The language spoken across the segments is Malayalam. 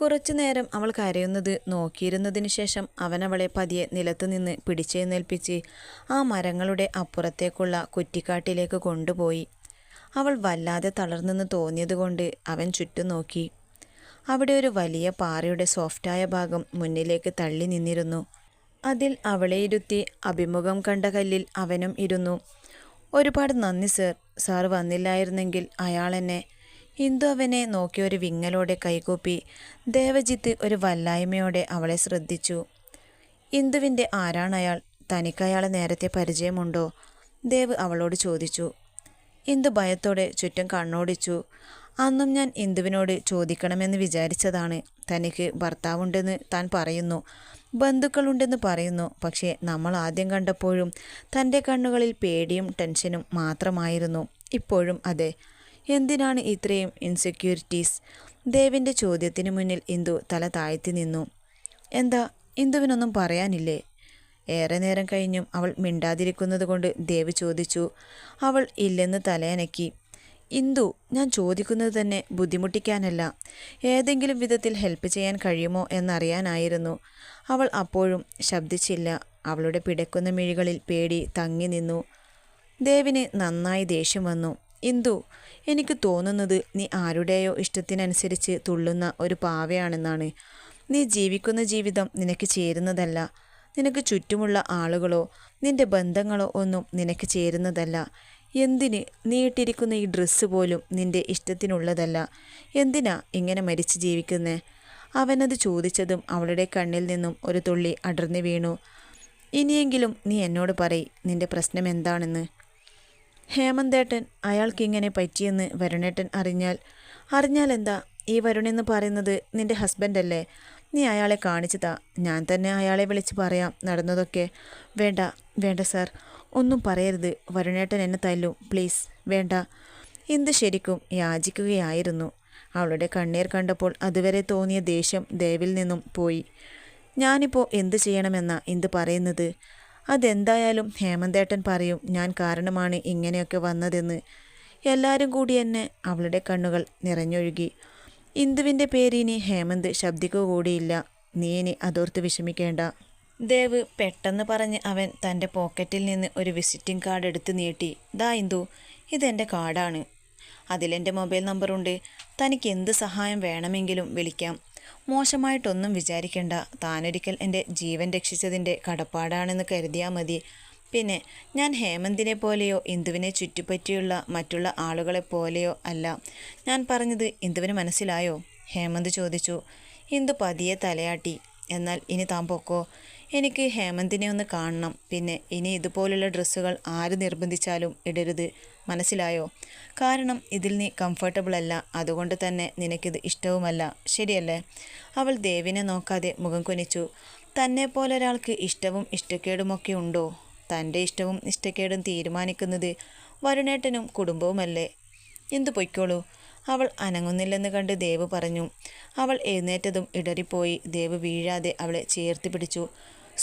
കുറച്ചു നേരം അവൾ കരയുന്നത് നോക്കിയിരുന്നതിന് ശേഷം അവൻ അവളെ പതിയെ നിലത്തുനിന്ന് പിടിച്ചെഴുന്നേൽപ്പിച്ച് ആ മരങ്ങളുടെ അപ്പുറത്തേക്കുള്ള കുറ്റിക്കാട്ടിലേക്ക് കൊണ്ടുപോയി. അവൾ വല്ലാതെ തളർന്നെന്ന് തോന്നിയതുകൊണ്ട് അവൻ ചുറ്റും നോക്കി. അവിടെ ഒരു വലിയ പാറയുടെ സോഫ്റ്റായ ഭാഗം മുന്നിലേക്ക് തള്ളി നിന്നിരുന്നു. അതിൽ അവളെ ഇരുത്തി അഭിമുഖം കണ്ട കല്ലിൽ അവനും ഇരുന്നു. ഒരുപാട് നന്ദി സർ. സാർ വന്നില്ലായിരുന്നെങ്കിൽ അയാൾ എന്നെ ഇന്ദു അവനെ നോക്കി ഒരു വിങ്ങലോടെ കൈകൂപ്പി. ദേവജിത്ത് ഒരു വല്ലായ്മയോടെ അവളെ ശ്രദ്ധിച്ചു. ഇന്ദുവിന്റെ ആരാണയാൾ തനിക്കയാളെ നേരത്തെ പരിചയമുണ്ടോ? ദേവ് അവളോട് ചോദിച്ചു. ഇന്ദു ഭയത്തോടെ ചുറ്റും കണ്ണോടിച്ചു. അന്നും ഞാൻ ഇന്ദുവിനോട് ചോദിക്കണമെന്ന് വിചാരിച്ചതാണ്. തനിക്ക് ഭർത്താവുണ്ടെന്ന് താൻ പറയുന്നു. ബന്ധുക്കളുണ്ടെന്ന് പറയുന്നു. പക്ഷേ നമ്മൾ ആദ്യം കണ്ടപ്പോഴും തന്റെ കണ്ണുകളിൽ പേടിയും ടെൻഷനും മാത്രമായിരുന്നു. ഇപ്പോഴും അതെ. എന്തിനാണ് ഇത്രയും ഇൻസെക്യൂരിറ്റീസ് ദേവിന്റെ ചോദ്യത്തിന് മുന്നിൽ ഇന്ദു തല താഴ്ത്തി നിന്നു. എന്താ? ഇന്ദുവിനൊന്നും പറയാനില്ലേ? ഏറെ നേരം കഴിഞ്ഞും അവൾ മിണ്ടാതിരിക്കുന്നത് കൊണ്ട് ദേവ് ചോദിച്ചു. അവൾ ഇല്ലെന്ന് തലയനക്കി. ഇന്ദു ഞാൻ ചോദിക്കുന്നത് തന്നെ ബുദ്ധിമുട്ടിക്കാനല്ല. ഏതെങ്കിലും വിധത്തിൽ ഹെൽപ്പ് ചെയ്യാൻ കഴിയുമോ എന്നറിയാനായിരുന്നു. അവൾ അപ്പോഴും ശബ്ദിച്ചില്ല. അവളുടെ പിടക്കുന്ന മിഴികളിൽ പേടി തങ്ങി നിന്നു. ദേവിന് നന്നായി ദേഷ്യം വന്നു. ഇന്ദു എനിക്ക് തോന്നുന്നത് നീ ആരുടെയോ ഇഷ്ടത്തിനനുസരിച്ച് തുള്ളുന്ന ഒരു പാവയാണെന്നാണ്. നീ ജീവിക്കുന്ന ജീവിതം നിനക്ക് ചേരുന്നതല്ല. നിനക്ക് ചുറ്റുമുള്ള ആളുകളോ നിന്റെ ബന്ധങ്ങളോ ഒന്നും നിനക്ക് ചേരുന്നതല്ല. എന്തിന് നീ ഇട്ടിരിക്കുന്ന ഈ ഡ്രസ്സ് പോലും നിന്റെ ഇഷ്ടത്തിനുള്ളതല്ല? എന്തിനാ ഇങ്ങനെ മരിച്ചു ജീവിക്കുന്നേ? അവനത് ചോദിച്ചതും അവളുടെ കണ്ണിൽ നിന്നും ഒരു തുള്ളി അടർന്നു വീണു. ഇനിയെങ്കിലും നീ എന്നോട് പറയ് നിന്റെ പ്രശ്നം എന്താണെന്ന്. ഹേമന്തേട്ടൻ അയാൾക്കിങ്ങനെ പറ്റിയെന്ന് വരുണേട്ടൻ അറിഞ്ഞാൽ അറിഞ്ഞാൽ എന്താ ഈ വരുണെന്ന് പറയുന്നത് നിന്റെ ഹസ്ബൻഡല്ലേ? നീ അയാളെ കാണിച്ചു താ ഞാൻ തന്നെ അയാളെ വിളിച്ച് പറയാം നടന്നതൊക്കെ. വേണ്ട വേണ്ട സാർ. ഒന്നും പറയരുത്. വരുണേട്ടൻ എന്നെ തല്ലു. പ്ലീസ് വേണ്ട. എന്ത് ശരിക്കും യാചിക്കുകയായിരുന്നു. അവളുടെ കണ്ണീർ കണ്ടപ്പോൾ അതുവരെ തോന്നിയ ദേഷ്യം ദേവിൽ നിന്നും പോയി. ഞാനിപ്പോൾ എന്ത് ചെയ്യണമെന്നാ എന്ത് പറയുന്നത്? അതെന്തായാലും ഹേമന്തേട്ടൻ പറയും ഞാൻ കാരണമാണ് ഇങ്ങനെയൊക്കെ വന്നതെന്ന്. എല്ലാവരും കൂടി എന്നെ അവളുടെ കണ്ണുകൾ നിറഞ്ഞൊഴുകി. ഇന്ദുവിന്റെ പേരിനി ഹേമന്ത് ശബ്ദിക്കുക കൂടിയില്ല. നീ ഇനി അതോർത്ത് വിഷമിക്കേണ്ട. ദേവ് പെട്ടെന്ന് പറഞ്ഞ് അവൻ തന്റെ പോക്കറ്റിൽ നിന്ന് ഒരു വിസിറ്റിംഗ് കാർഡ് എടുത്ത് നീട്ടി. ദാ ഇന്ദു ഇതെന്റെ കാർഡാണ്. അതിലെന്റെ മൊബൈൽ നമ്പറുണ്ട്. തനിക്ക് എന്ത് സഹായം വേണമെങ്കിലും വിളിക്കാം. മോശമായിട്ടൊന്നും വിചാരിക്കേണ്ട. താനൊരിക്കൽ എന്റെ ജീവൻ രക്ഷിച്ചതിന്റെ കടപ്പാടാണെന്ന് കരുതിയാൽ മതി. പിന്നെ ഞാൻ ഹേമന്തിനെ പോലെയോ ഇന്ദുവിനെ ചുറ്റിപ്പറ്റിയുള്ള മറ്റുള്ള ആളുകളെ പോലെയോ അല്ല. ഞാൻ പറഞ്ഞത് ഇന്ദുവിന് മനസ്സിലായോ? ഹേമന്ത് ചോദിച്ചു. ഇന്ദു പതിയെ തലയാട്ടി. എന്നാൽ ഇനി താൻ പൊക്കോ? എനിക്ക് ഹേമന്തിനെ ഒന്ന് കാണണം. പിന്നെ ഇനി ഇതുപോലുള്ള ഡ്രസ്സുകൾ ആര് നിർബന്ധിച്ചാലും ഇടരുത്. മനസ്സിലായോ? കാരണം ഇതിൽ നീ കംഫർട്ടബിൾ അല്ല. അതുകൊണ്ട് തന്നെ നിനക്കിത് ഇഷ്ടവുമല്ല. ശരിയല്ലേ? അവൾ ദേവിനെ നോക്കാതെ മുഖം കുനിച്ചു. തന്നെ പോലെ ഒരാൾക്ക് ഇഷ്ടവും ഇഷ്ടക്കേടുമൊക്കെ ഉണ്ടോ? തന്റെ ഇഷ്ടവും ഇഷ്ടക്കേടും തീരുമാനിക്കുന്നത് വരുണേട്ടനും കുടുംബവുമല്ലേ? എന്തു പൊയ്ക്കോളൂ? അവൾ അനങ്ങുന്നില്ലെന്ന് കണ്ട് ദേവ് പറഞ്ഞു. അവൾ എഴുന്നേറ്റതും ഇടറിപ്പോയി. ദേവ് വീഴാതെ അവളെ ചേർത്ത് പിടിച്ചു.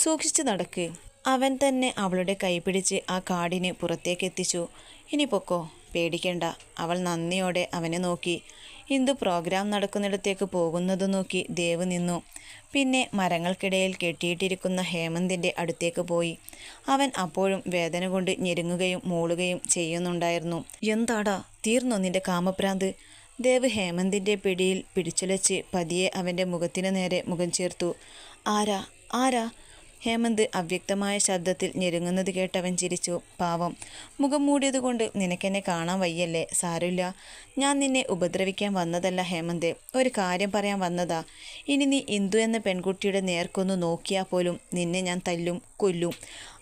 സൂക്ഷിച്ചു നടക്ക്. അവൻ തന്നെ അവളുടെ കൈപിടിച്ച് ആ കാടിന് പുറത്തേക്ക് എത്തിച്ചു. ഇനി പൊക്കോ പേടിക്കേണ്ട. അവൾ നന്ദിയോടെ അവനെ നോക്കി. ഇന്ദു പ്രോഗ്രാം നടക്കുന്നിടത്തേക്ക് പോകുന്നത് നോക്കി ദേവ് നിന്നു. പിന്നെ മരങ്ങൾക്കിടയിൽ കെട്ടിയിട്ടിരിക്കുന്ന ഹേമന്തിന്റെ അടുത്തേക്ക് പോയി. അവൻ അപ്പോഴും വേദന കൊണ്ട് ഞെരുങ്ങുകയും മൂളുകയും ചെയ്യുന്നുണ്ടായിരുന്നു. എന്താടാ? തീർന്നോ നിന്റെ കാമപ്രാന്ത്? ദേവ് ഹേമന്തിന്റെ പിടിയിൽ പിടിച്ചുലച്ച് പതിയെ അവന്റെ മുഖത്തിനു നേരെ മുഖം ചേർത്തു. ആരാ? ആരാ? ഹേമന്ത് അവ്യക്തമായ ശബ്ദത്തിൽ ഞെരുങ്ങുന്നത് കേട്ടവൻ ചിരിച്ചു. പാവം മുഖം മൂടിയതുകൊണ്ട് നിനക്കെന്നെ കാണാൻ വയ്യല്ലേ? സാരമില്ല. ഞാൻ നിന്നെ ഉപദ്രവിക്കാൻ വന്നതല്ല ഹേമന്ത്. ഒരു കാര്യം പറയാൻ വന്നതാ. ഇനി നീ ഇന്ദു എന്ന പെൺകുട്ടിയുടെ നേർക്കൊന്ന് നോക്കിയാൽ പോലും നിന്നെ ഞാൻ തല്ലും കൊല്ലും.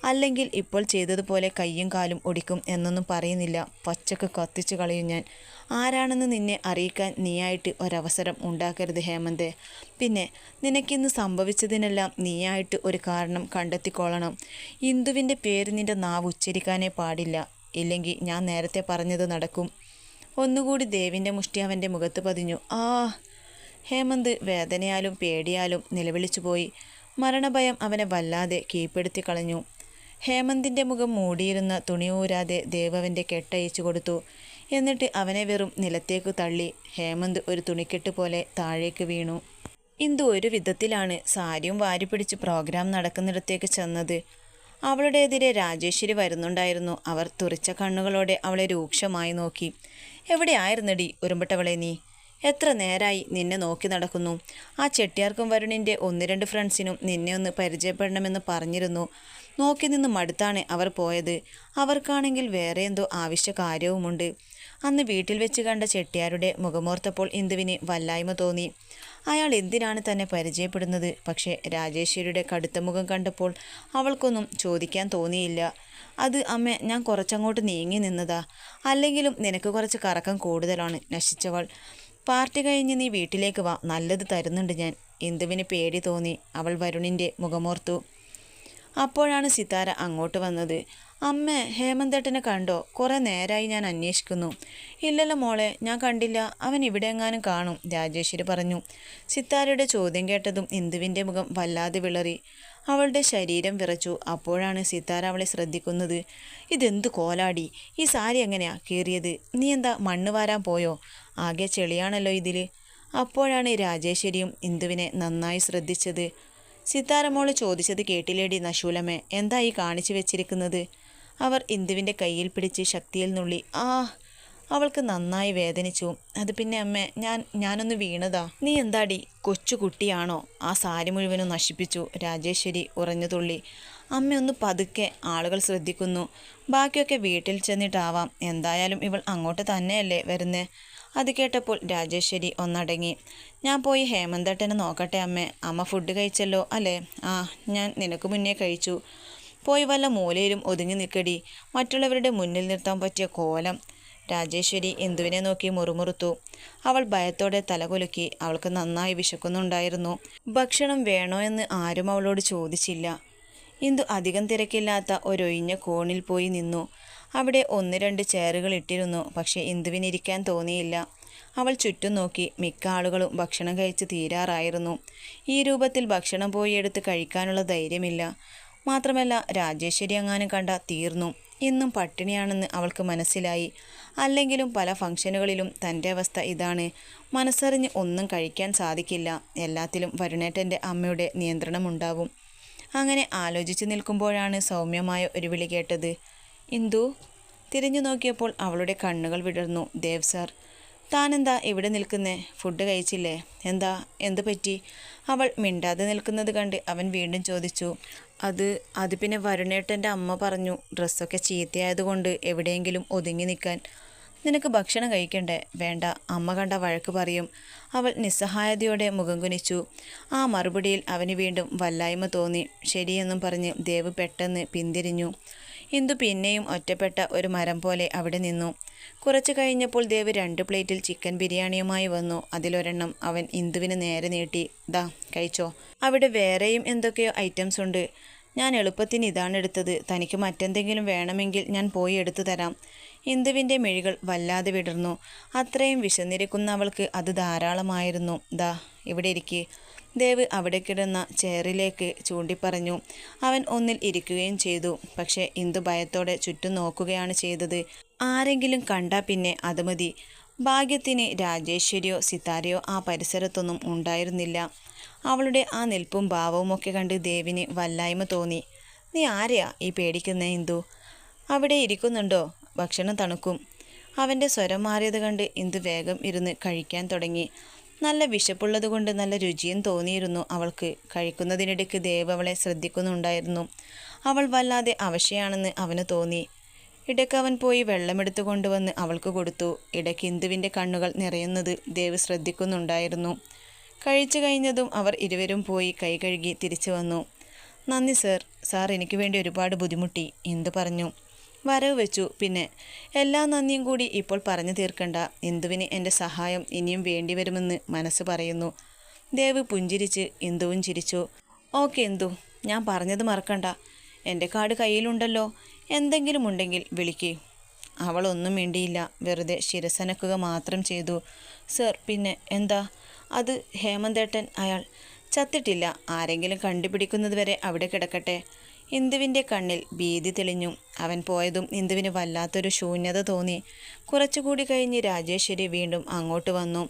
അല്ലെങ്കിൽ ഇപ്പോൾ ചെയ്തതുപോലെ കയ്യും കാലും ഒടിക്കും എന്നൊന്നും പറയുന്നില്ല. പച്ചക്ക് കത്തിച്ചു കളയും ഞാൻ. ആരാണെന്ന് നിന്നെ അറിയിക്കാൻ നീയായിട്ട് ഒരവസരം ഉണ്ടാക്കരുത് ഹേമന്ത്. പിന്നെ നിനക്കിന്ന് സംഭവിച്ചതിനെല്ലാം നീയായിട്ട് ഒരു കാരണം കണ്ടെത്തിക്കൊള്ളണം. ഇന്ദുവിന്റെ പേര് നിന്റെ നാവ് ഉച്ചരിക്കാനേ പാടില്ല. ഇല്ലെങ്കിൽ ഞാൻ നേരത്തെ പറഞ്ഞത് നടക്കും. ഒന്നുകൂടി ദേവിന്റെ മുഷ്ടി അവന്റെ മുഖത്ത് പതിഞ്ഞു. ആ ഹേമന്ത് വേദനയാലും പേടിയാലും നിലവിളിച്ചു പോയി. മരണഭയം അവനെ വല്ലാതെ കീഴ്പ്പെടുത്തി കളഞ്ഞു. ഹേമന്തിന്റെ മുഖം മൂടിയിരുന്ന തുണിയൂരാതെ ദേവവന്റെ കെട്ടയച്ചു കൊടുത്തു. എന്നിട്ട് അവനെ വെറും നിലത്തേക്ക് തള്ളി ഹേമന്ത് ഒരു തുണിക്കെട്ട് പോലെ താഴേക്ക് വീണു. ഇന്ദു ഒരു വിധത്തിലാണ് സാരിയും വാരി പിടിച്ച് പ്രോഗ്രാം നടക്കുന്നിടത്തേക്ക് ചെന്നത്. അവളുടെ എതിരെ രാജേശ്വരി വരുന്നുണ്ടായിരുന്നു. അവർ തുറിച്ച കണ്ണുകളോടെ അവളെ രൂക്ഷമായി നോക്കി. എവിടെയായിരുന്നടി ഉരുമ്പട്ടവളെ നീ? എത്ര നേരായി നിന്നെ നോക്കി നടക്കുന്നു. ആ ചെട്ടിയാർക്കും വരുണിന്റെ ഒന്ന് രണ്ട് ഫ്രണ്ട്സിനും നിന്നെ ഒന്ന് പരിചയപ്പെടണമെന്ന് പറഞ്ഞിരുന്നു. നോക്കി നിന്ന് മടുത്താണ് അവർ പോയത്. അവർക്കാണെങ്കിൽ വേറെ എന്തോ ആവശ്യ കാര്യവുമുണ്ട് അന്ന് വീട്ടിൽ വെച്ച് കണ്ട ചെട്ടിയാരുടെ മുഖമോർത്തപ്പോൾ ഇന്ദുവിന് വല്ലായ്മ തോന്നി. അയാൾ എന്തിനാണ് തന്നെ പരിചയപ്പെടുന്നത്? പക്ഷേ രാജേശ്വരിയുടെ കടുത്ത മുഖം കണ്ടപ്പോൾ അവൾക്കൊന്നും ചോദിക്കാൻ തോന്നിയില്ല. അത് അമ്മ ഞാൻ കുറച്ചങ്ങോട്ട് നീങ്ങി നിന്നതാ. അല്ലെങ്കിലും നിനക്ക് കുറച്ച് കറക്കം കൂടുതലാണ് നശിച്ചവൾ. പാർട്ടി കഴിഞ്ഞ് നീ വീട്ടിലേക്ക് വാ നല്ലത് തരുന്നുണ്ട് ഞാൻ ഇന്ദുവിന് പേടി തോന്നി. അവൾ വരുണിന്റെ മുഖമോർത്തു. അപ്പോഴാണ് സിതാര അങ്ങോട്ട് വന്നത്. അമ്മ ഹേമന്തേട്ടനെ കണ്ടോ? കുറേ നേരമായി ഞാൻ അന്വേഷിക്കുന്നു. ഇല്ലല്ലോ മോളെ ഞാൻ കണ്ടില്ല. അവൻ ഇവിടെ എങ്ങാനും കാണും രാജേശ്വരി പറഞ്ഞു. സിത്താരയുടെ ചോദ്യം കേട്ടതും ഇന്ദുവിന്റെ മുഖം വല്ലാതെ വിളറി. അവളുടെ ശരീരം വിറച്ചു. അപ്പോഴാണ് സിത്താര അവളെ ശ്രദ്ധിക്കുന്നത്. ഇതെന്ത് കോലാടി? ഈ സാരി എങ്ങനെയാ കീറിയത്? നീ എന്താ മണ്ണ് വാരാൻ പോയോ? ആകെ ചെളിയാണല്ലോ ഇതിൽ അപ്പോഴാണ് രാജേശ്വരിയും ഇന്ദുവിനെ നന്നായി ശ്രദ്ധിച്ചത്. സിത്താരമോൾ ചോദിച്ചത് കേട്ടില്ലേടി നശൂലമേ? എന്താ ഈ കാണിച്ചു വെച്ചിരിക്കുന്നത്? അവർ ഇന്ദുവിന്റെ കയ്യിൽ പിടിച്ച് ശക്തിയിൽ നുള്ളി ആ അവൾക്ക് നന്നായി വേദനിച്ചു. അത് പിന്നെ അമ്മ ഞാൻ ഞാനൊന്ന് വീണതാ. നീ എന്താടി കൊച്ചുകുട്ടിയാണോ? ആ സാരി മുഴുവനും നശിപ്പിച്ചു. രാജേശ്വരി ഉറഞ്ഞു തുള്ളി അമ്മ ഒന്ന് പതുക്കെ ആളുകൾ ശ്രദ്ധിക്കുന്നു. ബാക്കിയൊക്കെ വീട്ടിൽ ചെന്നിട്ടാവാം. എന്തായാലും ഇവൾ അങ്ങോട്ട് തന്നെയല്ലേ വരുന്നത് അത് കേട്ടപ്പോൾ രാജേശ്വരി ഒന്നടങ്ങി ഞാൻ പോയി ഹേമന്തേട്ടനെ നോക്കട്ടെ അമ്മേ. അമ്മ ഫുഡ് കഴിച്ചല്ലോ അല്ലേ? ആ ഞാൻ നിനക്ക് മുന്നേ കഴിച്ചു. പോയി വല്ല മൂലയിലും ഒതുങ്ങി നിൽക്കടി. മറ്റുള്ളവരുടെ മുന്നിൽ നിർത്താൻ പറ്റിയ കോലം. രാജേശ്വരി എന്തുവിനെ നോക്കി മുറുമുറുത്തു. അവൾ ഭയത്തോടെ തലകുലുക്കി അവൾക്ക് നന്നായി വിശക്കുന്നുണ്ടായിരുന്നു. ഭക്ഷണം വേണോ എന്ന് ആരും അവളോട് ചോദിച്ചില്ല. ഇന്ദു അധികം തിരക്കില്ലാത്ത ഒരൊഴിഞ്ഞ കോണിൽ പോയി നിന്നു. അവിടെ ഒന്ന് രണ്ട് ചെയറുകൾ ഇട്ടിരുന്നു. പക്ഷേ ഇന്ദുവിനിരിക്കാൻ തോന്നിയില്ല. അവൾ ചുറ്റും നോക്കി മിക്ക ആളുകളും ഭക്ഷണം കഴിച്ച് തീരാറായിരുന്നു. ഈ രൂപത്തിൽ ഭക്ഷണം പോയി എടുത്ത് കഴിക്കാനുള്ള ധൈര്യമില്ല. മാത്രമല്ല രാജേശ്വരി അങ്ങാനും കണ്ട തീർന്നു. ഇന്നും പട്ടിണിയാണെന്ന് അവൾക്ക് മനസ്സിലായി. അല്ലെങ്കിലും പല ഫംഗ്ഷനുകളിലും തന്റെ അവസ്ഥ ഇതാണ്. മനസ്സറിഞ്ഞ് ഒന്നും കഴിക്കാൻ സാധിക്കില്ല. എല്ലാത്തിലും വരുണേട്ടന്റെ അമ്മയുടെ നിയന്ത്രണമുണ്ടാവും. അങ്ങനെ ആലോചിച്ച് നിൽക്കുമ്പോഴാണ് സൗമ്യമായ ഒരു വിളി കേട്ടത്. ഇന്ദു തിരിഞ്ഞു നോക്കിയപ്പോൾ അവളുടെ കണ്ണുകൾ വിടർന്നു. ദേവ് സാർ താനെന്താ ഇവിടെ നിൽക്കുന്നേ? ഫുഡ് കഴിച്ചില്ലേ? എന്താ? എന്ത് പറ്റി? അവൾ മിണ്ടാതെ നിൽക്കുന്നത് കണ്ട് അവൻ വീണ്ടും ചോദിച്ചു. അത് അത് പിന്നെ വരുണേട്ടന്റെ അമ്മ പറഞ്ഞു. ഡ്രസ്സൊക്കെ ചീത്തയായതുകൊണ്ട് എവിടെയെങ്കിലും ഒതുങ്ങി നിൽക്കാൻ. നിനക്ക് ഭക്ഷണം കഴിക്കണ്ടേ? വേണ്ട. അമ്മ കണ്ട വഴക്ക് പറയും. അവൾ നിസ്സഹായതയോടെ മുഖം കുനിച്ചു. ആ മറുപടിയിൽ അവന് വീണ്ടും വല്ലായ്മ തോന്നി. ശരിയെന്നും പറഞ്ഞ് ദേവ് പെട്ടെന്ന് പിന്തിരിഞ്ഞു. ഇന്ദു പിന്നെയും ഒറ്റപ്പെട്ട ഒരു മരം പോലെ അവിടെ നിന്നു. കുറച്ചു കഴിഞ്ഞപ്പോൾ ദേവ് രണ്ട് പ്ലേറ്റിൽ ചിക്കൻ ബിരിയാണിയുമായി വന്നു. അതിലൊരെണ്ണം അവൻ ഇന്ദുവിന് നേരെ നീട്ടി. ദാ കഴിച്ചോ. അവിടെ വേറെയും എന്തൊക്കെയോ ഐറ്റംസ് ഉണ്ട്. ഞാൻ എളുപ്പത്തിന് ഇതാണ് എടുത്തത്. തനിക്ക് മറ്റെന്തെങ്കിലും വേണമെങ്കിൽ ഞാൻ പോയി എടുത്തു തരാം. ഇന്ദുവിന്റെ മിഴികൾ വല്ലാതെ വിടർന്നു. അത്രയും വിശന്നിരിക്കുന്ന അവൾക്ക് അത് ധാരാളമായിരുന്നു. ദാ ഇവിടെ ഇരിക്കെ. ദേവ് അവിടെ കിടന്ന ചെയറിലേക്ക് ചൂണ്ടിപ്പറഞ്ഞു. അവൻ ഒന്നിൽ ഇരിക്കുകയും ചെയ്തു. പക്ഷേ ഇന്ദു ഭയത്തോടെ ചുറ്റും നോക്കുകയാണ് ചെയ്തത്. ആരെങ്കിലും കണ്ടാ പിന്നെ അത് മതി. ഭാഗ്യത്തിന് രാജേശ്വരിയോ സിതാരയോ ആ പരിസരത്തൊന്നും ഉണ്ടായിരുന്നില്ല. അവളുടെ ആ നിൽപ്പും ഭാവവും ഒക്കെ കണ്ട് ദേവിന് വല്ലായ്മ തോന്നി. നീ ആരെയാ ഈ പേടിക്കുന്ന ഇന്ദു? അവിടെ ഇരിക്കുന്നുണ്ടോ? ഭക്ഷണം തണുക്കും. അവന്റെ സ്വരം മാറിയത് കണ്ട് ഇന്ദു വേഗം ഇരുന്ന് കഴിക്കാൻ തുടങ്ങി. നല്ല വിശപ്പുള്ളതുകൊണ്ട് നല്ല രുചിയും തോന്നിയിരുന്നു അവൾക്ക്. കഴിക്കുന്നതിനിടയ്ക്ക് ദേവ് അവളെ ശ്രദ്ധിക്കുന്നുണ്ടായിരുന്നു. അവൾ വല്ലാതെ അവശയാണെന്ന് അവന് തോന്നി. ഇടയ്ക്ക് അവൻ പോയി വെള്ളമെടുത്തു കൊണ്ടുവന്ന് അവൾക്ക് കൊടുത്തു. ഇടയ്ക്ക് ഇന്ദുവിന്റെ കണ്ണുകൾ നിറയുന്നത് ദേവ് ശ്രദ്ധിക്കുന്നുണ്ടായിരുന്നു. കഴിച്ചു കഴിഞ്ഞതും അവർ ഇരുവരും പോയി കൈ കഴുകി തിരിച്ചു വന്നു. നന്ദി സർ. സാർ എനിക്ക് വേണ്ടി ഒരുപാട് ബുദ്ധിമുട്ടി എന്തു പറഞ്ഞു. വരവ് വെച്ചു. പിന്നെ എല്ലാ നന്ദിയും കൂടി ഇപ്പോൾ പറഞ്ഞു തീർക്കണ്ട. ഇന്ദുവിന് എന്റെ സഹായം ഇനിയും വേണ്ടിവരുമെന്ന് മനസ്സ് പറയുന്നു. ദേവ് പുഞ്ചിരിച്ച് ഇന്ദുവും ചിരിച്ചു. ഓക്കെ ഇന്ദു ഞാൻ പറഞ്ഞത് മറക്കണ്ട. എന്റെ കാർഡ് കയ്യിലുണ്ടല്ലോ. എന്തെങ്കിലും ഉണ്ടെങ്കിൽ വിളിക്കേ. അവളൊന്നും വേണ്ടിയില്ല വെറുതെ ശിരസനക്കുക മാത്രം ചെയ്തു. സർ പിന്നെ എന്താ? അത് ഹേമന്തേട്ടൻ അയാൾ ചത്തിട്ടില്ല. ആരെങ്കിലും കണ്ടുപിടിക്കുന്നത് വരെ അവിടെ കിടക്കട്ടെ. ഇന്ദുവിന്റെ കണ്ണിൽ ഭീതി തെളിഞ്ഞു. അവൻ പോയതും ഇന്ദുവിന് വല്ലാത്തൊരു ശൂന്യത തോന്നി. കുറച്ചുകൂടി കഴിഞ്ഞ് രാജേശ്വരി വീണ്ടും അങ്ങോട്ട് വന്നു.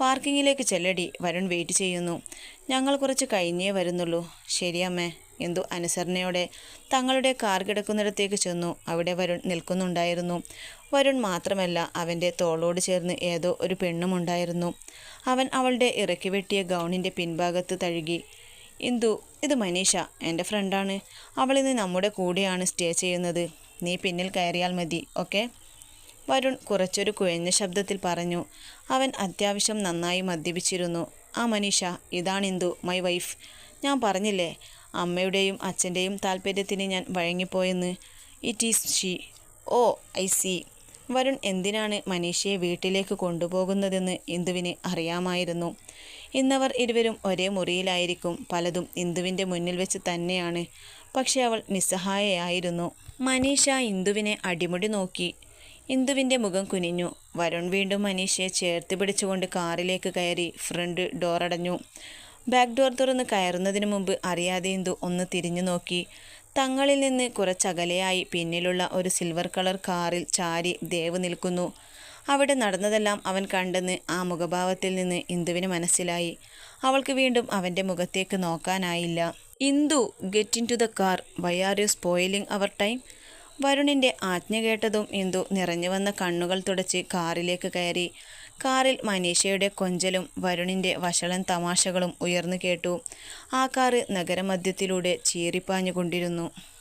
പാർക്കിങ്ങിലേക്ക് ചെല്ലടി വരുൺ വെയിറ്റ് ചെയ്യുന്നു. ഞങ്ങൾ കുറച്ച് കഴിഞ്ഞേ വരുന്നുള്ളൂ. ശരിയമ്മേ എന്തു അനുസരണയോടെ. തങ്ങളുടെ കാർ കിടക്കുന്നിടത്തേക്ക് ചെന്നു. അവിടെ വരുൺ നിൽക്കുന്നുണ്ടായിരുന്നു. വരുൺ മാത്രമല്ല അവന്റെ തോളോട് ചേർന്ന് ഏതോ ഒരു പെണ്ണുമുണ്ടായിരുന്നു. അവൻ അവളുടെ ഇറക്കി വെട്ടിയ ഗൗണിന്റെ പിൻഭാഗത്ത് തഴുകി. ഇന്ദു ഇത് മനീഷ എന്റെ ഫ്രണ്ടാണ്. ഇന്ന് നമ്മുടെ കൂടെയാണ് സ്റ്റേ ചെയ്യുന്നത്. നീ പിന്നിൽ കയറിയാൽ മതി ഓക്കെ? വരുൺ കുറച്ചൊരു കുഴഞ്ഞ ശബ്ദത്തിൽ പറഞ്ഞു. അവൻ അത്യാവശ്യം നന്നായി മദ്യപിച്ചിരുന്നു. ആ മനീഷ ഇതാണ് ഇന്ദു മൈ വൈഫ്. ഞാൻ പറഞ്ഞില്ലേ അമ്മയുടെയും അച്ഛന്റെയും താല്പര്യത്തിന് ഞാൻ വഴങ്ങിപ്പോയെന്ന്? It is she. Oh I see. Varun എന്തിനാണ് മനീഷയെ വീട്ടിലേക്ക് കൊണ്ടുപോകുന്നതെന്ന് ഇന്ദുവിന് അറിയാമായിരുന്നു. ഇന്നവർ ഇരുവരും ഒരേ മുറിയിലായിരിക്കും. പലതും ഇന്ദുവിന്റെ മുന്നിൽ വെച്ച് തന്നെയാണ്. പക്ഷെ അവൾ നിസ്സഹായയായിരുന്നു. മനീഷ ഇന്ദുവിനെ അടിമുടി നോക്കി. ഇന്ദുവിന്റെ മുഖം കുനിഞ്ഞു. വരുൺ വീണ്ടും മനീഷയെ ചേർത്ത് പിടിച്ചുകൊണ്ട് കാറിലേക്ക് കയറി ഫ്രണ്ട് ഡോർ അടഞ്ഞു. ബാക്ക് ഡോർ തുറന്ന് കയറുന്നതിന് മുമ്പ് അറിയാതെ ഇന്ദു ഒന്ന് തിരിഞ്ഞു നോക്കി. തങ്ങളിൽ നിന്ന് കുറച്ചകലെയായി പിന്നിലുള്ള ഒരു സിൽവർ കളർ കാറിൽ ചാരി ദേവ് നിൽക്കുന്നു. അവിടെ നടന്നതെല്ലാം അവൻ കണ്ടെന്ന് ആ മുഖഭാവത്തിൽ നിന്ന് ഇന്ദുവിന് മനസ്സിലായി. അവൾക്ക് വീണ്ടും അവന്റെ മുഖത്തേക്ക് നോക്കാനായില്ല. Indu get into the car why are you spoiling our time വരുണിന്റെ ആജ്ഞ കേട്ടതും ഇന്ദു നിറഞ്ഞു വന്ന കണ്ണുകൾ തുടച്ച് കാറിലേക്ക് കയറി. കാറിൽ മനീഷയുടെ കൊഞ്ചലും വരുണിന്റെ വഷളൻ തമാശകളും ഉയർന്നു കേട്ടു. ആ കാറ് നഗരമധ്യത്തിലൂടെ ചീറിപ്പാഞ്ഞുകൊണ്ടിരുന്നു.